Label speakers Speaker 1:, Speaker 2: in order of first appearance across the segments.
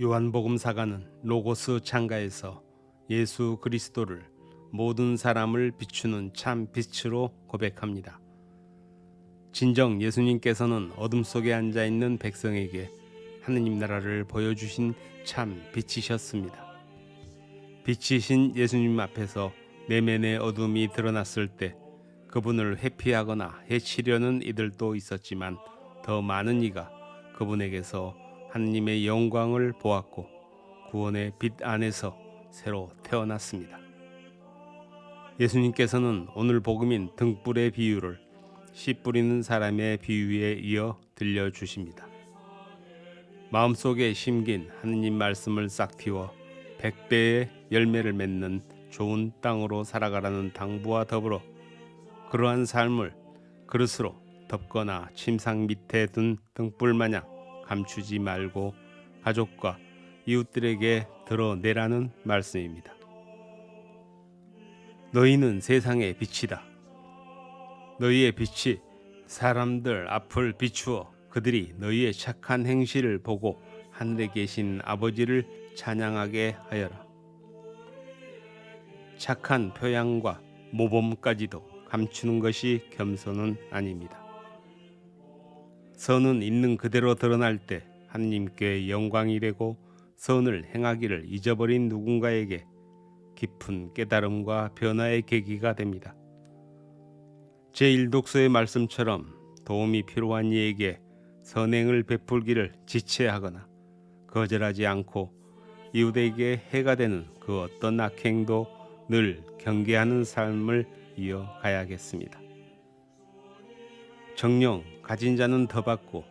Speaker 1: 요한복음사가는 로고스 창가에서 예수 그리스도를 모든 사람을 비추는 참 빛으로 고백합니다. 진정 예수님께서는 어둠 속에 앉아 있는 백성에게 하느님 나라를 보여주신 참 빛이셨습니다. 빛이신 예수님 앞에서 내면의 어둠이 드러났을 때 그분을 회피하거나 해치려는 이들도 있었지만 더 많은 이가 그분에게서 하느님의 영광을 보았고 구원의 빛 안에서 새로 태어났습니다. 예수님께서는 오늘 복음인 등불의 비유를 씨 뿌리는 사람의 비유에 이어 들려주십니다. 마음속에 심긴 하느님 말씀을 싹 틔워 백배의 열매를 맺는 좋은 땅으로 살아가라는 당부와 더불어 그러한 삶을 그릇으로 덮거나 침상 밑에 둔 등불 마냥 감추지 말고 가족과 이웃들에게 드러내라는 말씀입니다. 너희는 세상의 빛이다. 너희의 빛이 사람들 앞을 비추어 그들이 너희의 착한 행실을 보고 하늘에 계신 아버지를 찬양하게 하여라. 착한 표양과 모범까지도 감추는 것이 겸손은 아닙니다. 선은 있는 그대로 드러날 때 하느님께 영광이 되고 선을 행하기를 잊어버린 누군가에게 깊은 깨달음과 변화의 계기가 됩니다. 제1독서의 말씀처럼 도움이 필요한 이에게 선행을 베풀기를 지체하거나 거절하지 않고 이웃에게 해가 되는 그 어떤 악행도 늘 경계하는 삶을 이어가야겠습니다. 정령 가진 자는 더 받고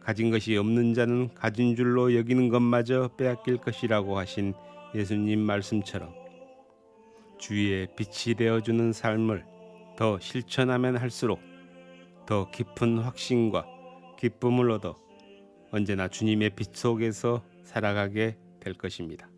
Speaker 1: 가진 것이 없는 자는 가진 줄로 여기는 것마저 빼앗길 것이라고 하신 예수님 말씀처럼 주위의 빛이 되어주는 삶을 더 실천하면 할수록 더 깊은 확신과 기쁨을 얻어 언제나 주님의 빛 속에서 살아가게 될 것입니다.